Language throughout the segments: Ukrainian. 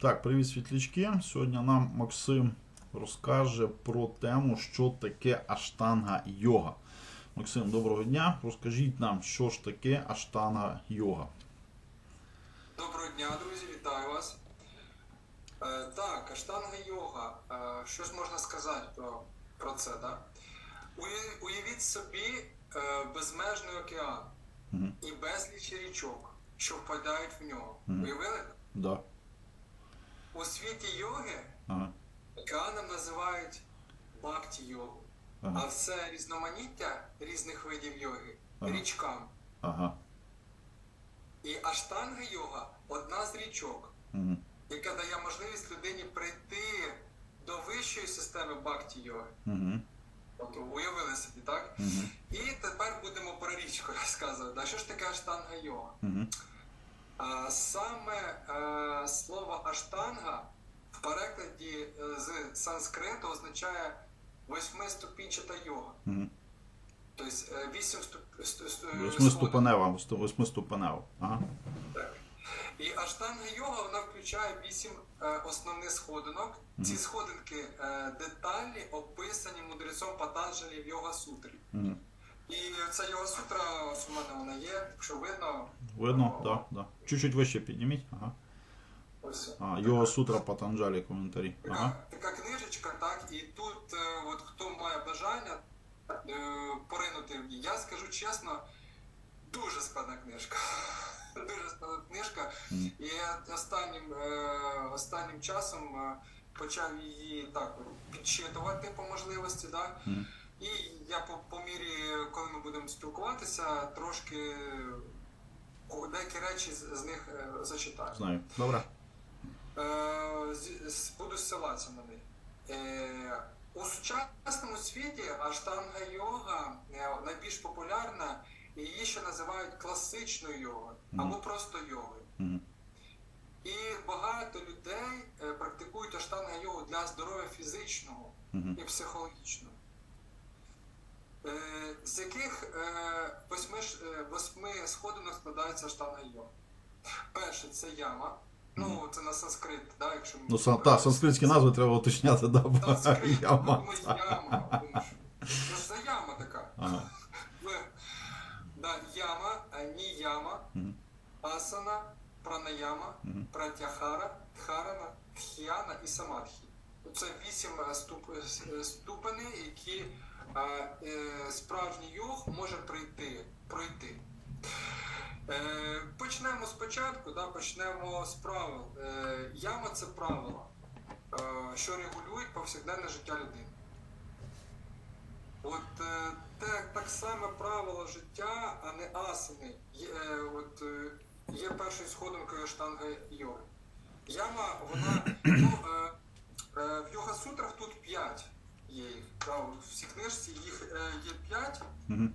Так, привіт, світлячки. Сьогодні нам Максим розкаже про тему, що таке аштанга йога. Максим, доброго дня. Розкажіть нам, що ж таке аштанга йога. Доброго дня, друзі, вітаю вас. Е, так, аштанга йога. Е, що ж можна сказати про, про це? Да? Уявіть собі е, безмежний океан Мгм. і безліч річок, що впадають в нього. Мгм. Уявили? Да. У світі йоги Ага. називають бхакті йогу, а все різноманіття різних видів йоги Ага. річками. Ага. І аштанга йога одна з річок. Яка дає можливість людині прийти до вищої системи бхакті йоги. Мгм. Тобто уявили собі, так? Мгм. І тепер будемо про річку розказувати. А що ж таке аштанга йога? Мгм. Саме е, слово аштанга в перекладі е, з санскриту означає восьмиступінчата йога. Мгм. Тобто е, вісім ступ... ст- ст- Восьмиступенева, восьмиступенева. Ага. Так. І аштанга йога вона включає вісім основних сходинок. Ці сходинки детальні описані мудрецом Патанджалі в йога сутрі. І ця йога сутра, ось у мене вона є, якщо видно. Видно? Да, да. Чуть-чуть вище підніміть. Ага. Ось А, Йога Сутра Патанджалі коментарі. така, Ага. така книжечка, так, і тут, е, от хто має бажання е, поринути в ній, я скажу чесно, дуже складна книжка. Дуже складна книжка. Мгм. І я останнім, е, останнім часом е, почав її так от підчитувати по можливості. Да? Мгм. І я по, по мірі, коли ми будемо спілкуватися, трошки деякі речі з, з них е, зачитаю. Знаю. Добре. Е, з- з- буду ссилатися на них. Е, у сучасному світі аштанга йога е, найбільш популярна, і її ще називають класичною йогою або просто йогою. Мгм. І багато людей е, практикують аштанга йогу для здоров'я фізичного Мгм. і психологічного. Е, з яких е, восьми, е, восьми сходинок складається аштанга йога? Перше це яма. Ну, це на санскрит, да, якщо ми Ну, сан, та, санскритські назви треба уточняти, да, бо Санскрит, яма. думаю, яма. думаю, що- Ну, це яма така. Ага. Да, яма, ніяма, Мгм. асана, пранаяма, пратяхара, дхарана, тхіана і самадхі. Це вісім ступ, ступеней, які справжній йог може пройти. пройти. Е, почнемо спочатку, да, почнемо з правил. Е, яма це правила, е, що регулюють повсякденне життя людини. От е, те, так само правило життя, а не асани. Є, е, от, е, є першою сходинкою штанга йоги. Яма, вона ну, е, е, в йога сутрах тут п'ять є їх. Да, в всій книжці їх е, є п'ять Мгм.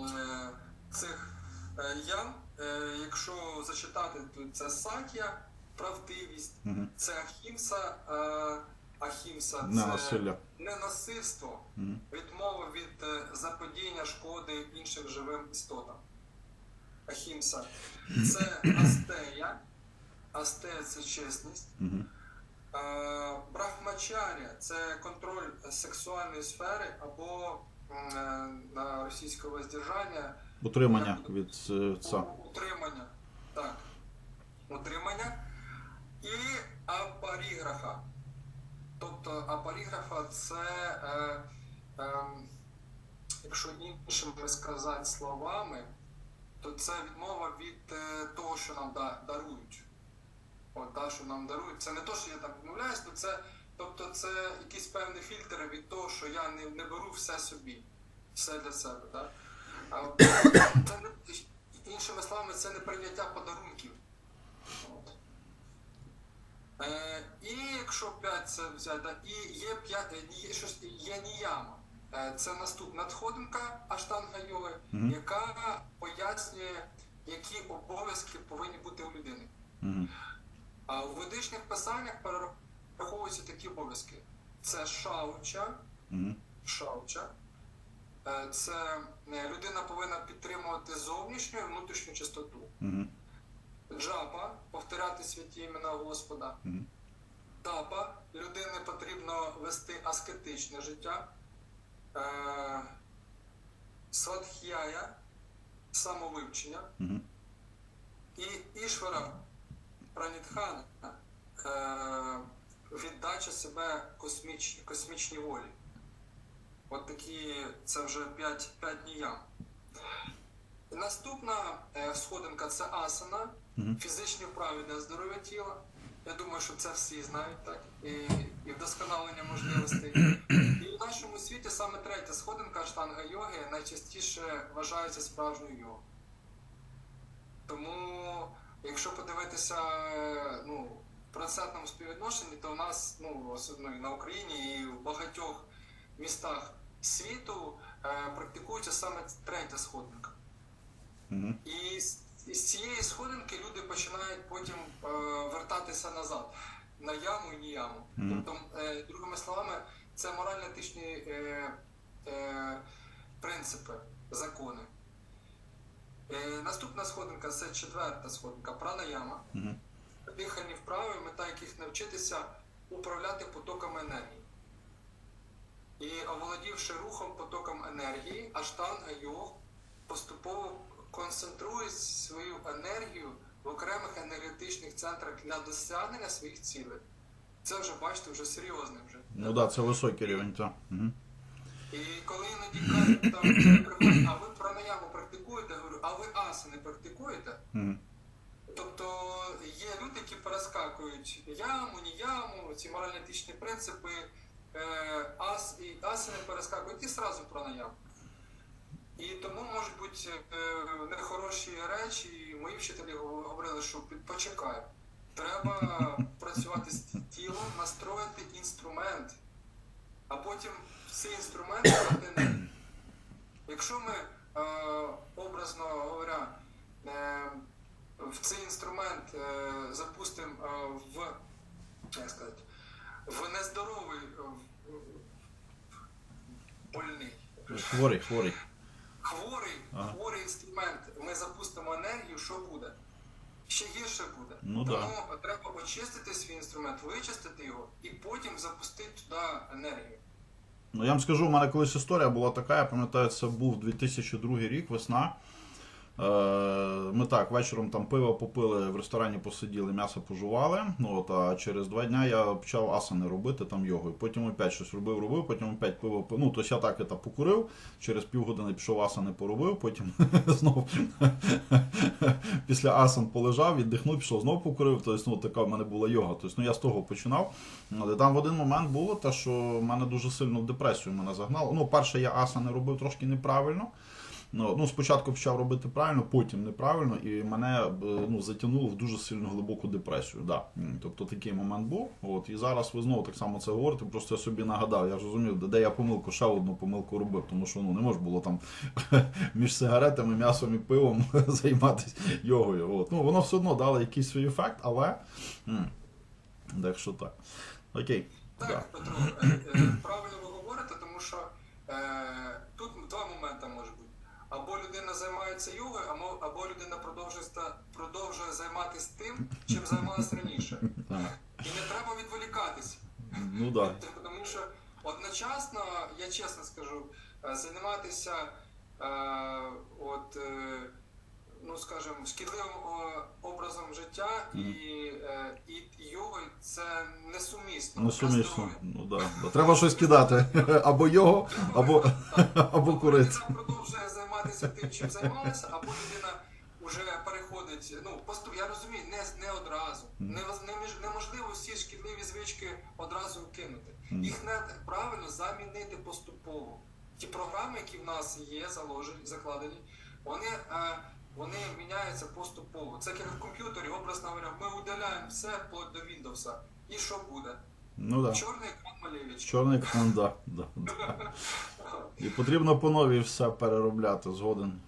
е, цих е, ям. Е, якщо зачитати, то це сатія, правдивість, Мгм. це ахімса, е, ахімса, Не це ненасильство, Мгм. відмова від е, заподіяння шкоди іншим живим істотам. Ахімса. Це астея. Астея це чесність. Мгм. Е, Брахмачаря це контроль сексуальної сфери або е, на російського воздержання Утримання від е, це. утримання. Так. Утримання. І апаріграфа. Тобто апаріграфа це, е, е, якщо іншими сказати словами, то це відмова від е, того, що нам да, дарують. От, да, що нам дарують. Це не то, що я там відмовляюсь, то це, тобто це якийсь певний фільтр від того, що я не, не беру все собі, все для себе. Да? А, це не, іншими словами, це не прийняття подарунків. От. Е, і якщо 5 це взяти, да, і є 5, є, щось, є ніяма. Е, це наступна надходинка аштанга йоги, Мгм. яка пояснює, які обов'язки повинні бути у людини. Мгм. А у ведичних писаннях перераховуються такі обов'язки: це шауча, шауча. Е, Це е, людина повинна підтримувати зовнішню і внутрішню чистоту. Мгм. Джапа повторяти святі імена Господа. Тапа людині потрібно вести аскетичне життя. Е, Сватх'яя самовивчення. І Ішвара Пранітхана е, віддача себе косміч, космічній волі. От такі, це вже 5, 5 ніям. Наступна е, сходинка це асана, фізичні вправи для здоров'я тіла. Я думаю, що це всі знають, так? І, і вдосконалення можливостей. І в нашому світі саме третя сходинка штанга йоги найчастіше вважається справжньою йогою. Тому, якщо подивитися ну, в процентному співвідношенні, то у нас ну, особливо на Україні і в багатьох містах світу е, практикується саме третя сходинка. І з, і з цієї сходинки люди починають потім е, вертатися назад на яму і ніяму. Мгм. Тобто, е, другими словами, це морально-етичні е, е, принципи, закони. Е, наступна сходинка це четверта сходинка пранаяма. Мгм. Дихальні вправи, мета яких навчитися управляти потоком енергії. І оволодівши рухом потоком енергії, аштанга йог поступово концентрує свою енергію в окремих енергетичних центрах для досягнення своїх цілей. Це вже бачите, вже серйозне вже. Ну так, да, це високий рівень, так. Мгм. І коли іноді кажуть, там а ви пранаяму практикуєте, я говорю, а ви асани практикуєте? Мгм. Тобто є люди, які перескакують яму, ні яму, ці морально-етичні принципи, е, ас, і асини перескакують і сразу пранаям. І тому можуть бути е, нехороші речі. І мої вчителі говорили, що почекай, треба працювати з тілом, настроїти інструмент, а потім цей інструмент брати. Якщо ми, е, образно говоря, е, в цей інструмент е, запустимо е, в, як сказати, в нездоровий в- в- больний, Хворий, хворий. хворий, Ага. хворий інструмент, ми запустимо енергію, що буде? Ще гірше буде. Ну Тому да. треба очистити свій інструмент, вичистити його і потім запустити туди енергію. Ну я вам скажу, у мене колись історія була така, я пам'ятаю, це був 2002 рік, весна. Е, Ми так вечором там пиво попили, в ресторані посиділи, м'ясо пожували. Ну от а через два дня я почав асани робити там йогою. Потім опять щось робив, робив, потім опять пиво пив. Ну, тобто я так это покурив, через півгодини пішов асани поробив, потім знов після асан полежав, віддихнув, пішов знов покурив. Тобто, ну така в мене була йога. Тобто, ну я з того починав. Але там в один момент було те, що мене дуже сильно в депресію мене загнало. Ну, перше, я асани робив трошки неправильно. Ну, ну, спочатку почав робити правильно, потім неправильно, і мене е, ну, затягнуло в дуже сильно глибоку депресію. Да. Тобто такий момент був. От, і зараз ви знову так само це говорите, просто я собі нагадав, я розумів, де, я помилку, ще одну помилку робив, тому що ну, не можна було там між сигаретами, м'ясом і пивом займатися йогою. От. Ну, воно все одно дало якийсь свій ефект, але. Так що так. Окей. Так, Да. Петро, е, е, правильно ви говорите, тому що е, тут два моменти. Або людина займається йогою, або, або людина продовжує, продовжує займатися тим, чим займалась раніше. Так. І не треба відволікатись. Ну. Тобто, Тому що одночасно, я чесно скажу, е, займатися е, от, е, ну скажімо, шкідливим образом життя і, е, і йогою це несумісно. Для сумісно. здоров'я. Ну да. да. Треба щось кидати. Або його, або, або курити. Продовжує займатися тим, чим займалася, або людина вже переходить. Ну, поступ, я розумію, не, не одразу. Неміж- неможливо всі шкідливі звички одразу кинути. Їх не правильно замінити поступово. Ті програми, які в нас є, заложені, закладені, вони, е, вони міняються поступово. Це як в комп'ютері, образно говоря, ми удаляємо все вплоть до Windows. І що буде? Ну. Да. Чорний екран малевич. Чорний екран, да, да, да. І потрібно по новій все переробляти згоден.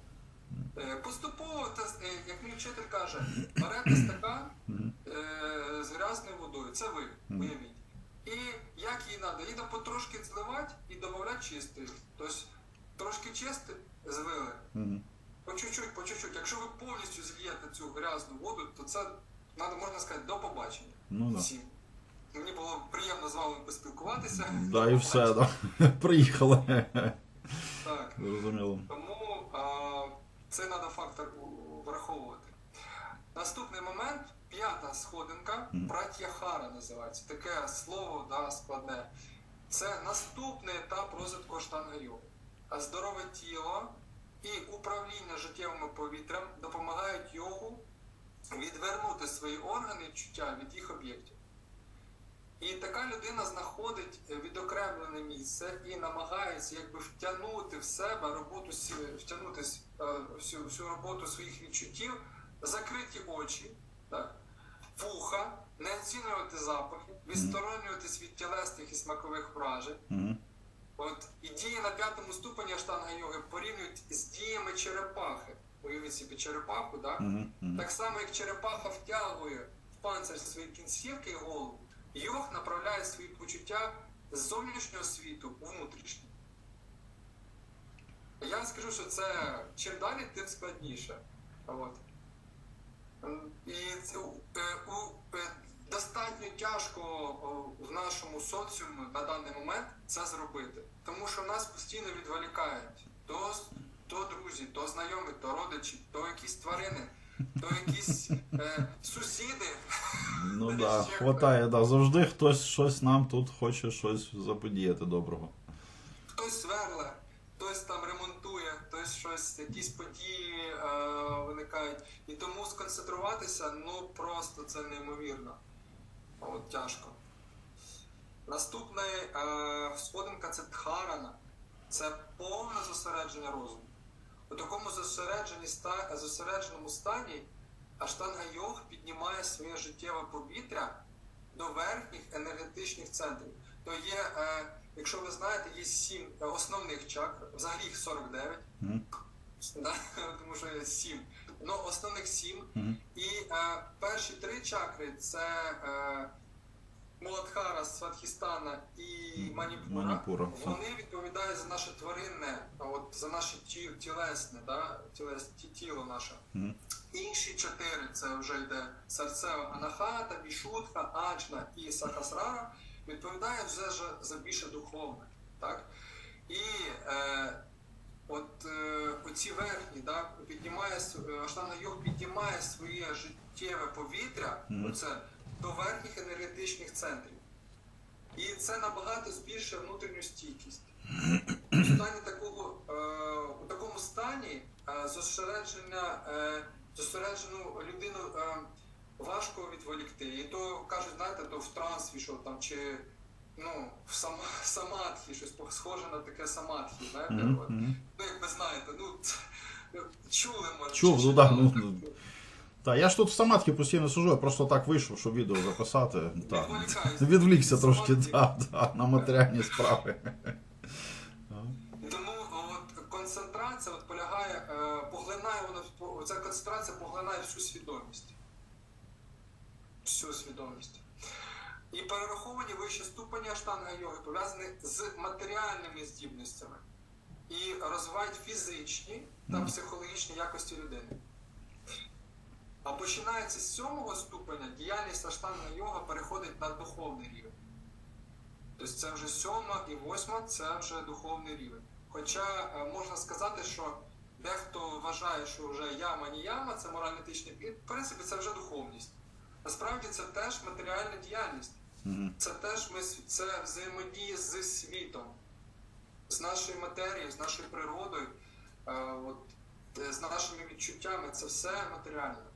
Е, Поступово, та, е, як мій вчитель каже, берете стакан е, з грязною водою, це ви, уявіть. І як її треба? Її треба потрошки зливати і додавати чистий. Тобто трошки чисти злили, Мгм. По чуть-чуть, по чуть-чуть. Якщо ви повністю зільєте цю грязну воду, то це надо, можна сказати, до побачення. Ну да. Всім. Мені було з вами поспілкуватися. Да, і все, да. Приїхали. Так. Зрозуміло. Тому а, це треба фактор враховувати. Наступний момент, п'ята сходинка, пратяхара називається. Таке слово да, складне. Це наступний етап розвитку штанга йоги. А здорове тіло і управління життєвим повітрям допомагають йогу відвернути свої органи чуття від їх об'єктів. І така людина знаходить е, відокремлене місце і намагається якби втягнути в себе роботу втягнути е, всю, всю роботу своїх відчуттів, закриті очі, так? вуха, не оцінювати запахи, відсторонюватись від тілесних і смакових вражень. Угу. От і дії на п'ятому ступені штанга йоги порівнюють з діями черепахи. Уявіть собі черепаху, так? Угу. Так само, як черепаха втягує в панцир свої кінцівки і голову, йог направляє свої почуття з зовнішнього світу у внутрішній. Я скажу, що це чим далі, тим складніше. От. І це, е, у, е, достатньо тяжко в нашому соціумі на даний момент це зробити. Тому що нас постійно відволікають. То, то друзі, то знайомі, то родичі, то якісь тварини, то якісь е, сусіди. Ну да, хватає, да. Завжди хтось щось нам тут хоче щось заподіяти доброго. Хтось сверле, хтось там ремонтує, хтось щось, якісь події е, виникають. І тому сконцентруватися ну просто це неймовірно. От тяжко. Наступна е, сходинка це дхарана. Це повне зосередження розуму. У такому зосередженому стані аштанга йог піднімає своє життєве повітря до верхніх енергетичних центрів. То є, е, якщо ви знаєте, є сім е, основних чакр, взагалі їх 49, Угу. да? тому що є сім. Ну, основних сім. Угу. І е, перші три чакри це Муладхара, Сватхістана і Маніпура. Маніпура. Вони відповідають за наше тваринне, от за наше ті, тілесне, да? тілес, ті, тіло наше. Мгм. Інші чотири це вже йде серцева анахата, бішутха, аджна і сахасрара, відповідають вже за- за більше духовне. Так? І е, от е, оці верхні, да, піднімає е, йог піднімає своє життєве повітря, Мгм. оце, до верхніх енергетичних центрів. І це набагато збільшує внутрішню стійкість. У стані такого, е, у такому стані е, зосередження, е, зосереджену людину е, важко відволікти. І то кажуть, знаєте, то в транс війшов там чи ну, в сама, самадхі, щось схоже на таке самадхі, знаєте? От. Мгм. Ну, як ви знаєте, ну чули, може. Чув, ну да, читали. ну, Так, я ж тут в самадхі постійно сижу, я просто так вийшов, щоб відео записати. Так. Відвлікся трошки, да, да, на матеріальні справи. Тому от концентрація от полягає, е, поглинає вона ця концентрація поглинає всю свідомість. Всю свідомість. І перераховані вищі ступені аштанга йоги пов'язані з матеріальними здібностями і розвивають фізичні та психологічні якості людини. А починається з сьомого ступеня діяльність аштанга йога переходить на духовний рівень. Тобто це вже сьома і восьма це вже духовний рівень. Хоча е, можна сказати, що дехто вважає, що вже яма не яма, це морально-етичний і, в принципі, це вже духовність. Насправді це теж матеріальна діяльність. Це теж ми це взаємодія з світом, з нашою матерією, з нашою природою, е, от, е, з нашими відчуттями. Це все матеріально.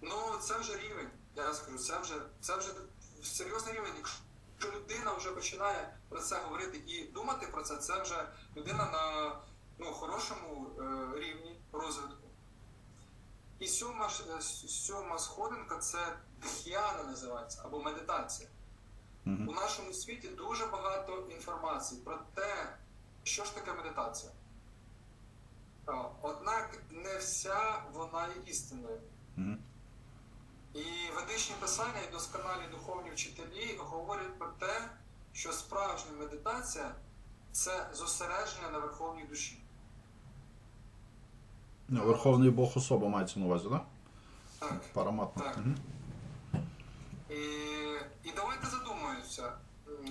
Ну це вже рівень. Я скажу, це вже це вже серйозний рівень. Якщо людина вже починає про це говорити і думати про це, це вже людина на ну, хорошому е, рівні розвитку. І сьома, е, сьома сходинка це дх'яна називається або медитація. У нашому світі дуже багато інформації про те, що ж таке медитація. Однак не вся вона є істинною. І ведичні писання і досконалі духовні вчителі говорять про те, що справжня медитація це зосередження на верховній душі. Ну, Верховний Бог особа мається на увазі, так? Так. Параматно. Так. Угу. І, і давайте задумаємося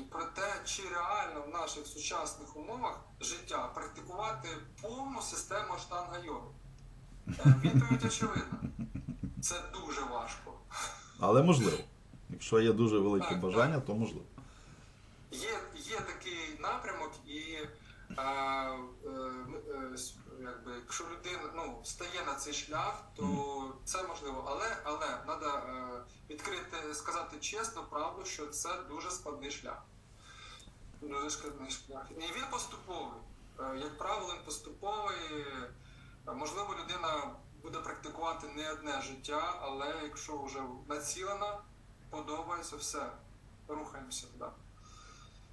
про те, чи реально в наших сучасних умовах життя практикувати повну систему штанга йоги. Е, Відповідь очевидна. Це дуже важко. Але можливо. Якщо є дуже велике Так, бажання, то можливо. Є, є такий напрямок, і е, е, е, якби, якщо людина ну, стає на цей шлях, то це можливо. Але але треба відкрити, сказати чесно, правду, що це дуже складний шлях. Дуже складний шлях. І він поступовий. Е, як правило, він поступовий. Е, Можливо, людина буде практикувати не одне життя, але якщо вже націлена, подобається все, рухаємося туди.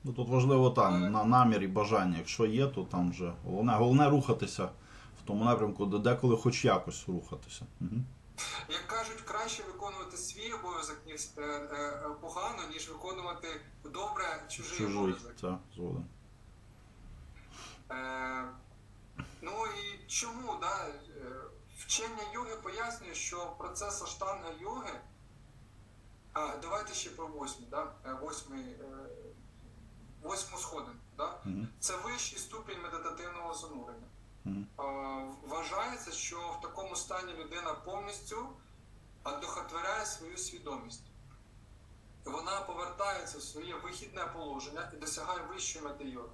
Ну тут важливо там на намір і бажання. Якщо є, то там вже головне, головне рухатися в тому напрямку, де деколи хоч якось рухатися. Угу. Як кажуть, краще виконувати свій обов'язок ніж е, е, погано, ніж виконувати добре чужий, Чужий, обов'язок. це згоден. Е, ну і чому да, е, вчення йоги пояснює, що процес аштанга йоги. А, давайте ще про восьмий, да? е, восьмий, е, восьму сходинку. Да? Угу. Це вищий ступінь медитативного занурення. Мгм. Е, Вважається, що в такому стані людина повністю одухотворяє свою свідомість. Вона повертається в своє вихідне положення і досягає вищої мети йоги.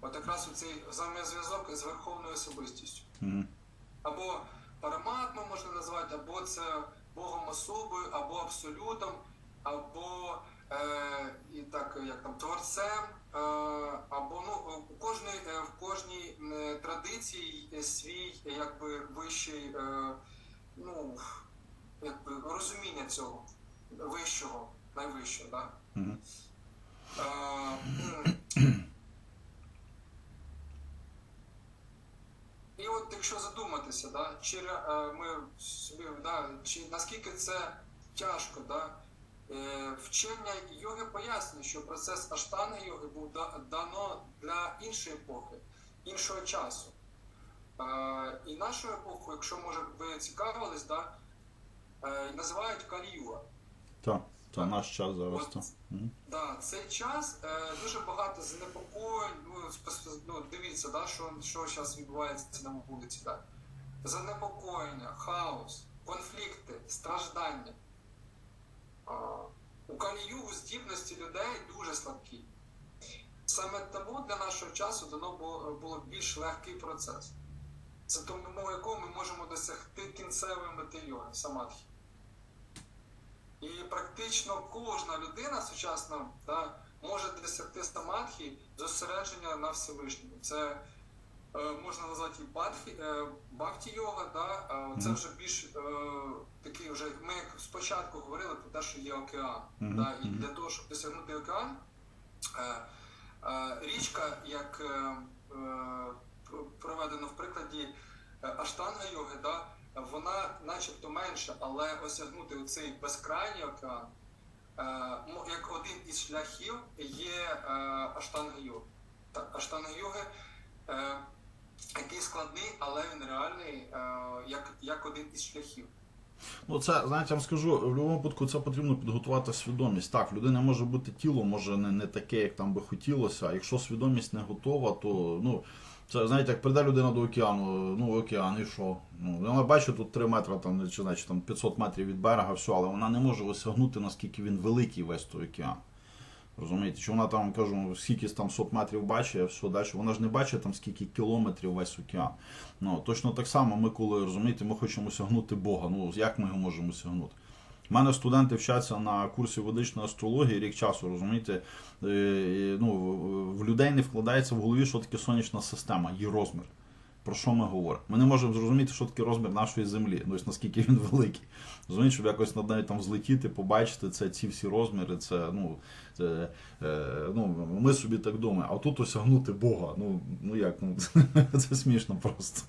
От якраз у цей взаємозв'язок з верховною особистістю. Угу. Або параматмом можна назвати, або це Богом особою, або абсолютом, або е, і так, як там, творцем, е, або ну, у кожній, е, в кожній е, традиції є свій якби вищий е, ну, якби, розуміння цього вищого, найвищого. Да? Угу. Е, м, І от якщо задуматися, да, чи е, ми собі, да, чи наскільки це тяжко, да, е, вчення йоги пояснює, що процес аштанги йоги був да- дано для іншої епохи, іншого часу. Е, І нашу епоху, якщо може ви цікавились, да, називають Каліюга. Так, це наш час зараз. Так. Да, цей час е, дуже багато занепокоєнь. Ну, ну дивіться, да, що, що зараз відбувається на вулиці. Да. Занепокоєння, хаос, конфлікти, страждання. У калію здібності людей дуже слабкі. Саме тому для нашого часу дано було, було більш легкий процес. За тому якого ми можемо досягти кінцевої мети йоги, самадхі. І практично кожна людина сучасна да, може досягти самадхі зосередження на Всевишньому. Це е, можна назвати і е, бхакті йога, да, е, це вже більш е, такий вже. Ми спочатку говорили про те, що є океан. Мгм, Да, і для того, щоб досягнути океан, е, е, річка, як е, е, проведено в прикладі е, аштанга йоги, да, вона начебто менша, але осягнути цей безкрайній океан, е, як один із шляхів є е, аштанга йоги. Так, аштанга йоги, е, який складний, але він реальний, е, як, як один із шляхів. Ну, це, знаєте, я вам скажу, в будь-якому випадку це потрібно підготувати свідомість. Так, в людини може бути тіло, може не, не таке, як там би хотілося. А якщо свідомість не готова, то ну. Це знаєте, як прийде людина до океану, ну океан, і що? Ну, вона бачить тут 3 метри, там, чи значить, там 500 метрів від берега, все, але вона не може осягнути, наскільки він великий весь той океан. Розумієте, що вона там, кажу, скільки там сот метрів бачить, а все далі. Вона ж не бачить там скільки кілометрів весь океан. Ну, точно так само, ми коли розумієте, ми хочемо осягнути Бога. Ну, як ми його можемо осягнути? У мене студенти вчаться на курсі ведичної астрології рік часу, розумієте, Е, ну, в людей не вкладається в голові, що таке сонячна система, її розмір. Про що ми говоримо? Ми не можемо зрозуміти, що таке розмір нашої землі, ну, ось наскільки він великий. Розумієте, щоб якось над нею там злетіти, побачити це, ці всі розміри, це, ну, це, е, ну, ми собі так думаємо, а тут осягнути Бога. Ну, ну як, ну, це смішно просто.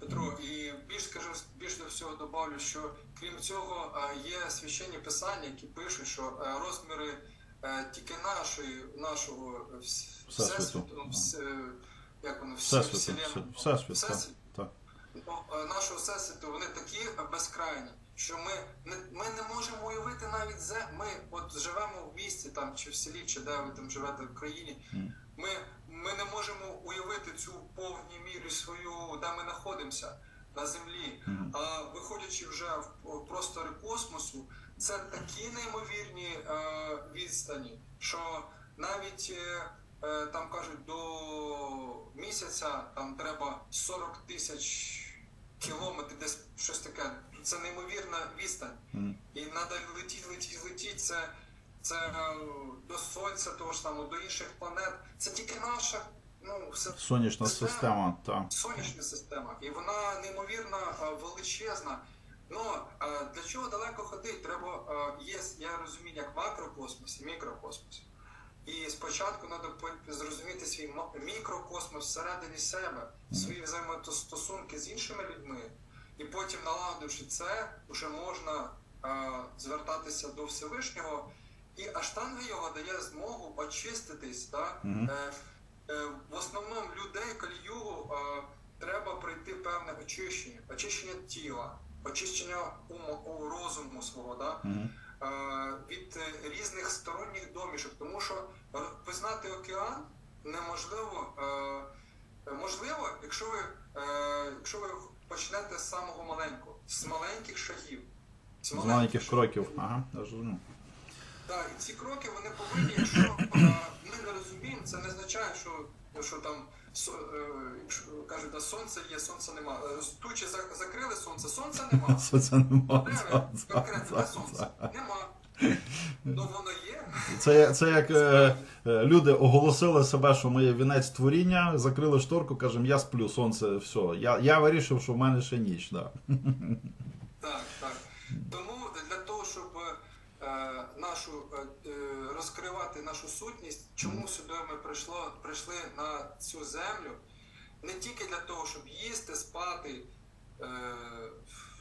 Петро, і більш скажу, більш до всього добавлю, що крім цього е, є священні писання, які пишуть, що е, розміри е, тільки нашої, нашого Всесвіту. ну, вс- як воно, Всесвіту, ну, е, нашого всесвіту, вони такі безкрайні, що ми не, ми не можемо уявити навіть зе. Ми от живемо в місті там чи в селі, чи де ви там живете в країні. Ми, ми не можемо уявити цю повній мірі свою, де ми знаходимося на землі. А виходячи вже в простори космосу, це такі неймовірні е, відстані, що навіть е, е, там кажуть, до місяця там треба 40 тисяч кілометрів, десь щось таке. Це неймовірна відстань. І треба летіти, летіти, летіти. Це, це е, до сонця, того ж самого, до інших планет. Це тільки наша, ну, все Сонячна система, так. сонячна система, і вона неймовірно е, величезна. Ну е, для чого далеко ходити? Треба є я розумію, як макрокосмос і мікрокосмос. І спочатку треба зрозуміти свій мікрокосмос всередині себе, свої взаємостосунки з іншими людьми, і потім, налагодивши це, вже можна е, звертатися до Всевишнього. І аштанга його дає змогу очиститись. Так? Мгм. Е, е, в основному людей каліюгу е, треба пройти певне очищення, очищення тіла, очищення уму, у розуму свого, да? Мгм. е, від е, різних сторонніх домішок, тому що е, пізнати океан неможливо. Е, можливо, якщо ви, е, якщо ви почнете з самого маленького, з маленьких шагів. З маленьких шагів. кроків. Ага, я зрозумів. Так, і ці кроки вони повинні, якщо е, ми не розуміємо, це не означає, що, що там е, якщо кажуть, да, сонце є, сонця нема. Е, Тучі закрили сонце, сонця нема. Сонця нема. Конкретно де сонце? Нема. Ну воно є. Це, це як е, люди оголосили себе, що ми є вінець творіння, закрили шторку, кажемо, я сплю, сонце, все. Я, я вирішив, що в мене ще ніч. Да. Так, так. Тому для того, щоб е, нашу е, е, розкривати нашу сутність, чому сюди ми прийшло, прийшли на цю землю, не тільки для того, щоб їсти, спати, е,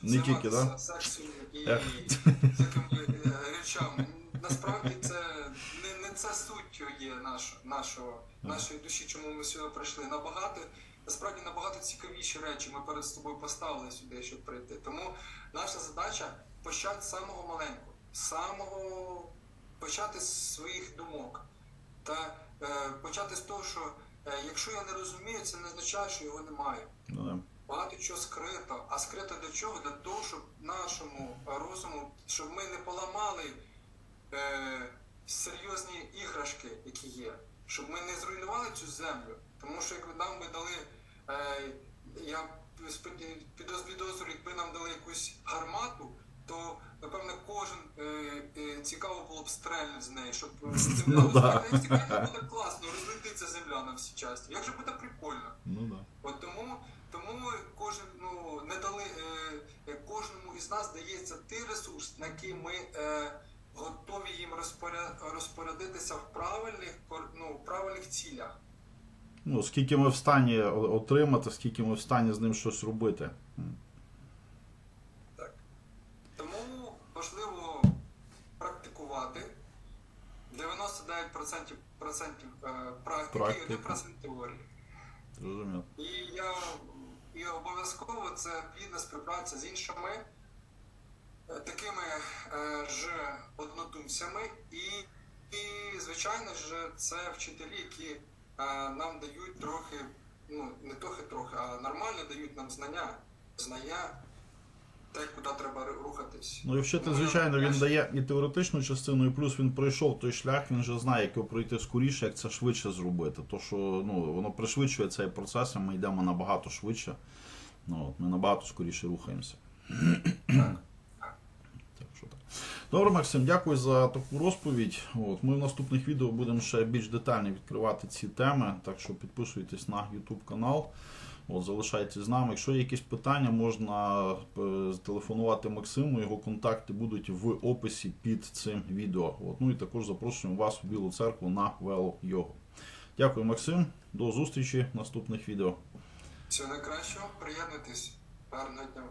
Не тільки, да? сексом і такими е, речами. Насправді це не, не це суттю є наш, нашого, нашої душі, чому ми сюди прийшли. Набагато насправді набагато цікавіші речі ми перед собою поставили сюди, щоб прийти. Тому наша задача почати з самого маленького, з самого почати з своїх думок. Та е, почати з того, що е, якщо я не розумію, це не означає, що його немає. Ну, да. Багато чого скрито. А скрито для чого? Для того, щоб нашому розуму, щоб ми не поламали е, серйозні іграшки, які є, щоб ми не зруйнували цю землю. Тому що якби нам би дали, е, я підозрюю, якби нам дали якусь гармату, то напевно кожен е, е, цікаво було б стрельнути з неї, щоб е, земля Ну, да. буде класно, розлетиться земля на всі часті. Як же буде прикольно? Ну, да. От тому, тому кожен ну не дали е, кожному із нас дається той ресурс, на який ми е, готові їм розпоря, розпорядитися в правильних ну, в правильних цілях. Ну, скільки ми в стані отримати, скільки ми в стані з ним щось робити. М. Так. Тому важливо практикувати 99% процентів, е, практики Практики. і 1% теорії. Зрозумів. І я і обов'язково це плідна співпраця з іншими е, такими е, ж однодумцями, і, і звичайно ж, це вчителі, які нам дають трохи, ну не трохи трохи, а нормально дають нам знання, знання, те, куди треба рухатись. Ну і вчитель, Тому звичайно, він дає і теоретичну частину, і плюс він пройшов той шлях, він вже знає, як його пройти скоріше, як це швидше зробити. То що ну, воно пришвидшує цей процес, і ми йдемо набагато швидше. Ну, от, ми набагато скоріше рухаємося. Так. Добре, Максим, дякую за таку розповідь. От, ми в наступних відео будемо ще більш детально відкривати ці теми, так що підписуйтесь на YouTube канал. От, залишайтесь з нами. Якщо є якісь питання, можна е, зателефонувати Максиму. Його контакти будуть в описі під цим відео. От, ну і також запрошуємо вас у Білу церкву на вело йогу. Дякую, Максим. До зустрічі в наступних відео. Всього найкращого, приєднуйтесь. Гарного дня.